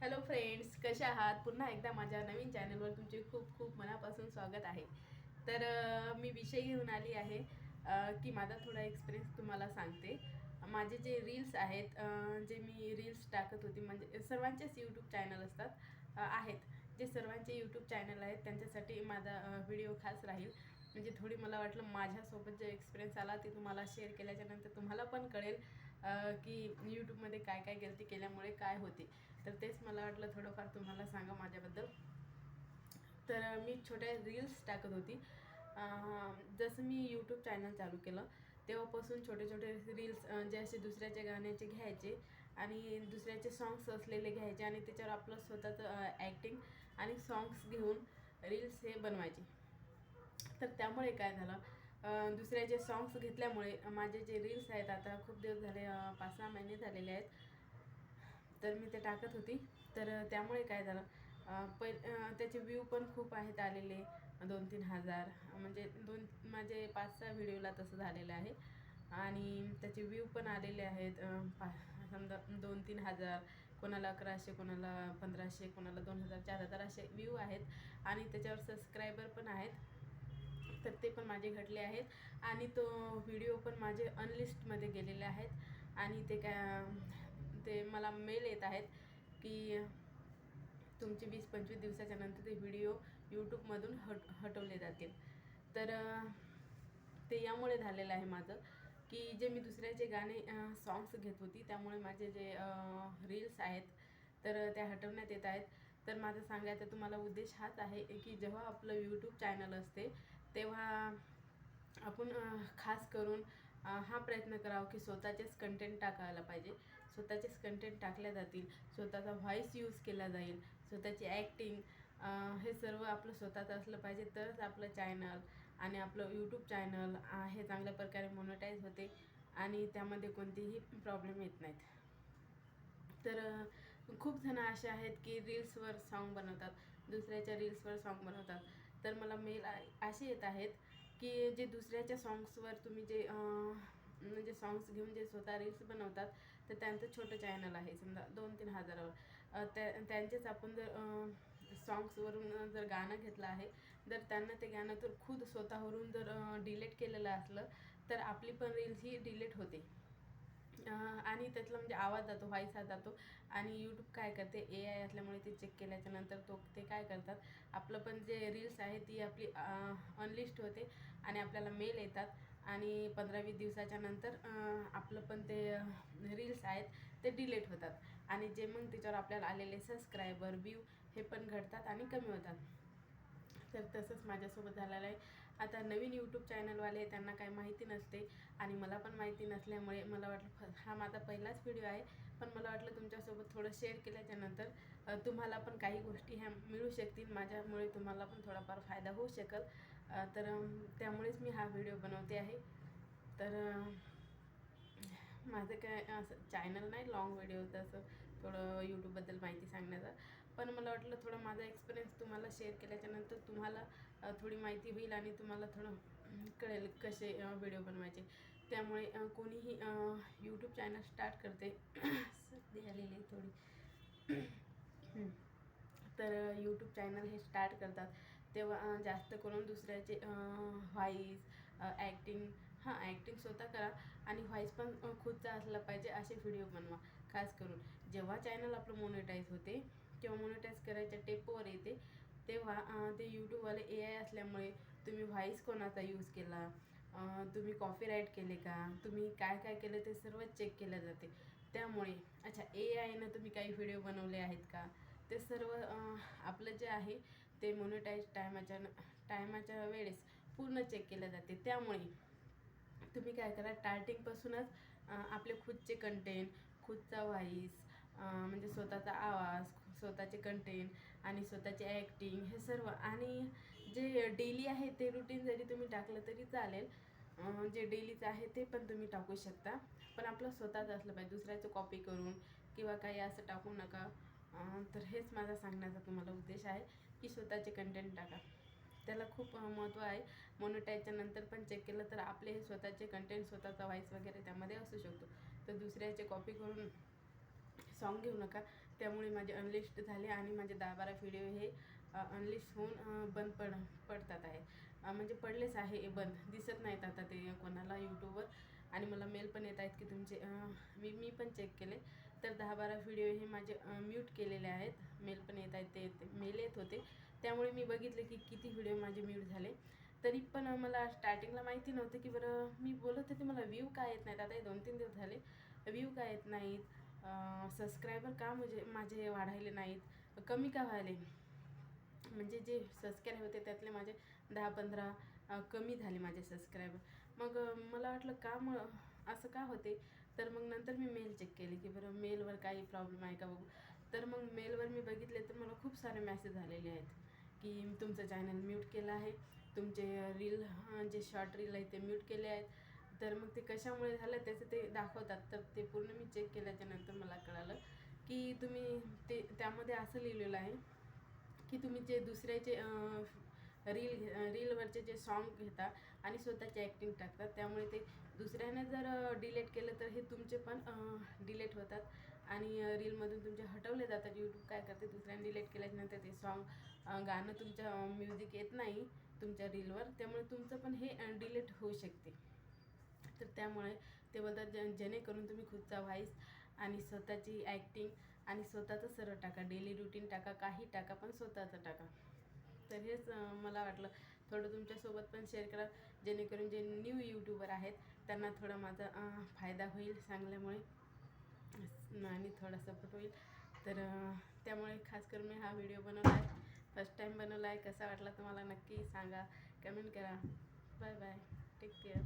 Hello friends कशा आहात? पुन्हा एकदा माझ्या नवीन चॅनलवर तुमचे खूप खूप मनापासून स्वागत आहे. तर मी विषय घेऊन आली आहे की माझा थोडा एक्सपिरियन्स तुम्हाला सांगते. माझे जे रील्स आहेत जे मी रील्स टाकत होती म्हणजे सर्वांचेच यूट्यूब चॅनल असतात आहेत. जे सर्वांचे यूट्यूब चॅनल आहेत त्यांच्यासाठी माझा व्हिडिओ खास राहील. म्हणजे थोडी मला वाटलं माझ्यासोबत जे एक्सपिरियन्स आला ते तुम्हाला शेअर केल्याच्यानंतर तुम्हाला पण कळेल. की यूट्यूबमध्ये काय काय गलती केल्यामुळे काय होते? तर तेच मला वाटलं थोडंफार तुम्हाला सांगा माझ्याबद्दल. तर मी छोट्या रील्स टाकत होती. जसं मी यूट्यूब चॅनल चालू केलं तेव्हापासून छोटे छोटे रील्स जे असे दुसऱ्याच्या गाण्याचे घ्यायचे आणि दुसऱ्याचे सॉंग्स असलेले घ्यायचे आणि त्याच्यावर आपलं स्वतःचं ॲक्टिंग आणि सॉंग्स घेऊन रील्स हे बनवायचे. तर त्यामुळे काय झालं दुसऱ्याचे सॉन्ग्स घेतल्यामुळे माझे जे रील्स आहेत आता खूप दिवस झाले पाच सहा महिने झालेले आहेत. तर मी ते टाकत होती. तर त्यामुळे काय झालं पै त्याचे व्ह्यू पण खूप आहेत आलेले दोन तीन हजार. म्हणजे दोन माझे पाच सहा व्हिडिओला तसं झालेलं आहे. आणि त्याचे व्ह्यू पण आलेले आहेत पा समजा दोन तीन हजार कोणाला अकराशे कोणाला पंधराशे कोणाला दोन हजार चार हजार असे व्ह्यू आहेत. आणि त्याच्यावर सबस्क्रायबर पण आहेत. तर ते पण माझे घटले आहेत. आणि तो व्हिडिओ पण माझे अनलिस्टमध्ये गेलेले आहेत. आणि ते काय ते मला मेल येत आहेत की तुमचे वीस पंचवीस दिवसाच्या नंतर ते व्हिडिओ यूट्यूबमधून हट हटवले जातील. तर ते यामुळे झालेलं आहे माझं की जे मी दुसऱ्याचे गाणे सॉंग्स घेत होती त्यामुळे माझे जे रील्स आहेत तर त्या हटवण्यात येत आहेत. तर माझा सांगायचा तुम्हाला उद्देश हाच आहे की जेव्हा आपलं यूट्यूब चॅनल असते तेव्हा आपण खास करून हा प्रयत्न करावा की स्वतःचेच कंटेंट टाकायला पाहिजे. स्वतःचेच कंटेंट टाकल्या जातील. स्वतःचा व्हॉईस यूज केला जाईल. स्वतःची ॲक्टिंग हे सर्व आपलं स्वतःचं असलं पाहिजे. तरच आपलं चॅनल आणि आपलं यूट्यूब चॅनल हे चांगल्या प्रकारे मोनोटाईज होते आणि त्यामध्ये कोणतेही प्रॉब्लेम येत नाहीत. तर खूप जण असे आहेत की रील्सवर सॉन्ग बनवतात. दुसऱ्याच्या रील्सवर सॉन्ग बनवतात. तर मला मेल असे येत आहेत की जे दुसऱ्याच्या सॉंग्सवर तुम्ही जे म्हणजे सॉंग्स घेऊन जे स्वतः रील्स बनवतात तर त्यांचं छोटं चॅनल आहे समजा दोन तीन हजारावर. त्या त्यांचेच आपण जर सॉंग्सवरून जर गाणं घेतलं आहे जर त्यांना ते गाणं तर खुद स्वतःवरून जर डिलेट केलेलं असलं तर आपली पण रील्स ही डिलीट होते. आणि त्यातला म्हणजे आवाज जातो व्हॉईस हा जातो. आणि यूट्यूब काय करते ए आय असल्यामुळे ते चेक केल्याच्यानंतर तो ते काय करतात आपलं पण जे रील्स आहे ती आपली अनलिस्ट होते आणि आपल्याला मेल येतात. आणि पंधरा वीस दिवसाच्या नंतर आपलं पण ते रील्स आहेत ते डिलीट होतात. आणि जे मग त्याच्यावर आपल्याला आलेले सबस्क्रायबर व्ह्यू हे पण घडतात आणि कमी होतात. तर तसंच माझ्यासोबत झालेलं आहे. आता नवीन यूट्यूब चॅनलवाले त्यांना काही माहिती नसते आणि मला पण माहिती नसल्यामुळे मला वाटलं हा माझा पहिलाच व्हिडिओ आहे. पण मला वाटलं तुमच्यासोबत थोडं शेअर केल्याच्यानंतर तुम्हाला पण काही गोष्टी ह्या मिळू शकतील. माझ्यामुळे तुम्हाला पण थोडाफार फायदा होऊ शकेल. तर त्यामुळेच मी हा व्हिडिओ बनवते आहे. तर माझं काय असं चॅनल नाही लॉंग व्हिडिओ तसं थोडं यूट्यूबबद्दल माहिती सांगण्याचं. पण मला वाटलं थोडं माझा एक्सपिरियन्स तुम्हाला शेअर केल्याच्यानंतर तुम्हाला थोडी माहिती होईल आणि तुम्हाला थोडं कळेल कसे व्हिडिओ बनवायचे. त्यामुळे कोणीही यूट्यूब चॅनल स्टार्ट करते. आलेली थोडी. तर यूट्यूब चॅनल हे स्टार्ट करतात. तेव्हा जास्त करून दुसऱ्याचे व्हॉईस ॲक्टिंग हां ॲक्टिंग स्वतः करा आणि व्हॉईस पण खुदचा असला पाहिजे असे व्हिडिओ बनवा. खास करून जेव्हा चॅनल आपलं मोनिटाईज होते किंवा मोनिटाईज करायच्या टेपवर येते. तेव्हा ते यूट्यूबवाले ए आय असल्यामुळे तुम्ही व्हॉईस कोणाचा यूज केला? तुम्ही कॉफी राईट केले का? तुम्ही काय काय केलं? ते सर्व चेक केलं जाते. त्यामुळे अच्छा ए आयनं तुम्ही काही व्हिडिओ बनवले आहेत का? ते सर्व आपलं जे आहे ते मोनिटाईज टायमाच्या टायमाच्या वेळेस पूर्ण चेक केलं जाते. त्यामुळे तुम्ही काय करा स्टार्टिंगपासूनच आपले खुदचे कंटेंट खुदचा व्हॉईस म्हणजे स्वतःचा आवाज स्वतःचे कंटेंट आणि स्वतःची ॲक्टिंग हे सर्व. आणि जे डेली आहे ते रुटीन जरी तुम्ही टाकलं तरी चालेल. जे डेलीचं आहे ते पण तुम्ही टाकू शकता. पण आपलं स्वतःच असलं पाहिजे. दुसऱ्याचं कॉपी करून किंवा काही असं टाकू नका. तर हेच माझा सांगण्याचा तुम्हाला उद्देश आहे की स्वतःचे कंटेंट टाका. त्याला खूप महत्त्व आहे. मोनोटाईजच्या नंतर पण चेक केलं तर आपले हे स्वतःचे कंटेंट स्वतःचा व्हॉईस वगैरे त्यामध्ये असू शकतो. तर दुसऱ्याचे कॉपी करून सॉन्ग घेऊ नका. त्यामुळे माझे अनलिस्ट झाले आणि माझे दहा बारा व्हिडिओ हे अनलिस्ट होऊन बंद पड पडतात आहे. म्हणजे पडलेच आहे हे बंद. दिसत नाहीत आता ते कोणाला यूट्यूबवर आणि मला मेल पण येत आहेत की तुमचे मी मी पण चेक केले. तर दहा बारा व्हिडिओ हे माझे म्यूट केलेले आहेत. मेल पण येत आहेत ते ते मेल येत होते. त्यामुळे मी बघितले की किती व्हिडिओ माझे म्यूट झाले. तरी पण मला स्टार्टिंगला माहिती नव्हतं की बरं मी बोलत होते मला व्ह्यू काय येत नाहीत? आता हे दोन तीन दिवस झाले व्ह्यू काय येत नाहीत? सबस्क्रायबर का म्हणजे माझे वाढायले नाहीत कमी का व्हायले? म्हणजे जे सबस्क्राईब होते त्यातले माझे दहा पंधरा कमी झाले माझे सबस्क्रायबर मग मला वाटलं का मग असं का होते? तर मग नंतर मी मेल चेक केले की बरं मेलवर काही प्रॉब्लेम आहे का बघू? तर मग मेलवर मी बघितले तर मला खूप सारे मॅसेज आलेले आहेत की तुमचं चॅनल म्यूट केलं आहे तुमचे रील जे शॉर्ट रील आहे ते म्यूट केले आहेत. तर मग ते कशामुळे झालं त्याचं ते दाखवतात. तर ते पूर्ण मी चेक केल्याच्यानंतर मला कळालं की तुम्ही ते त्यामध्ये असं लिहिलेलं आहे की तुम्ही जे दुसऱ्याचे रील रीलवरचे जे सॉन्ग घेता आणि स्वतःची ॲक्टिंग टाकतात त्यामुळे ते दुसऱ्याने जर डिलेट केलं तर हे तुमचे पण डिलेट होतात. आणि रीलमधून तुमचे हटवले जातात. यूट्यूब काय करते? दुसऱ्याने डिलेट केल्याच्यानंतर ते सॉन्ग गाणं तुमच्या म्युझिक येत नाही तुमच्या रीलवर. त्यामुळे तुमचं पण हे डिलेट होऊ शकते. तर त्यामुळे ते बोलतात जे जेणेकरून तुम्ही खुदचा व्हाईस आणि स्वतःची ॲक्टिंग आणि स्वतःचं सरळ टाका डेली रुटीन टाका काही टाका पण स्वतःचं टाका. तर हेच मला वाटलं. थोडं तुमच्यासोबत पण शेअर करा जेणेकरून जे न्यू यूट्यूबर आहेत त्यांना थोडा माझा फायदा होईल सांगल्यामुळे. आणि थोडा सपोर्ट होईल. तर त्यामुळे खास करून मी हा व्हिडिओ बनवला आहे. फर्स्ट टाईम बनवला आहे. कसा वाटला तुम्हाला नक्की सांगा. कमेंट करा. Bye bye take care